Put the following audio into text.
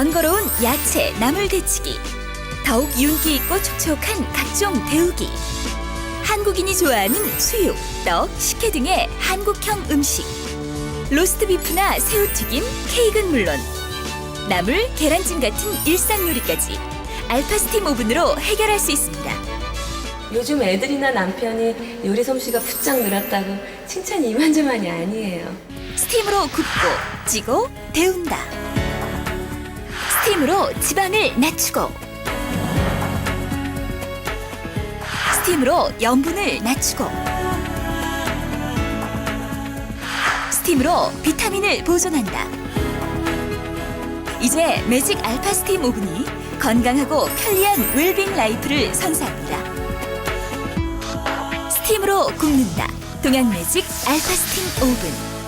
번거로운 야채 나물 데치기, 더욱 윤기 있고 촉촉한 각종 데우기, 한국인이 좋아하는 수육, 떡, 식혜 등의 한국형 음식, 로스트 비프나 새우튀김, 케이크는 물론 나물, 계란찜 같은 일상 요리까지 알파 스팀 오븐으로 해결할 수 있습니다. 요즘 애들이나 남편이 요리 솜씨가 부쩍 늘었다고 칭찬이 이만저만이 아니에요. 스팀으로 굽고 찌고 데운다. 스팀으로 지방을 낮추고 스팀으로 염분을 낮추고 스팀으로 비타민을 보존한다. 이제 매직 알파 스팀 오븐이 건강하고 편리한 웰빙 라이프를 선사합니다. 스팀으로 굽는다. 동양 매직 알파 스팀 오븐.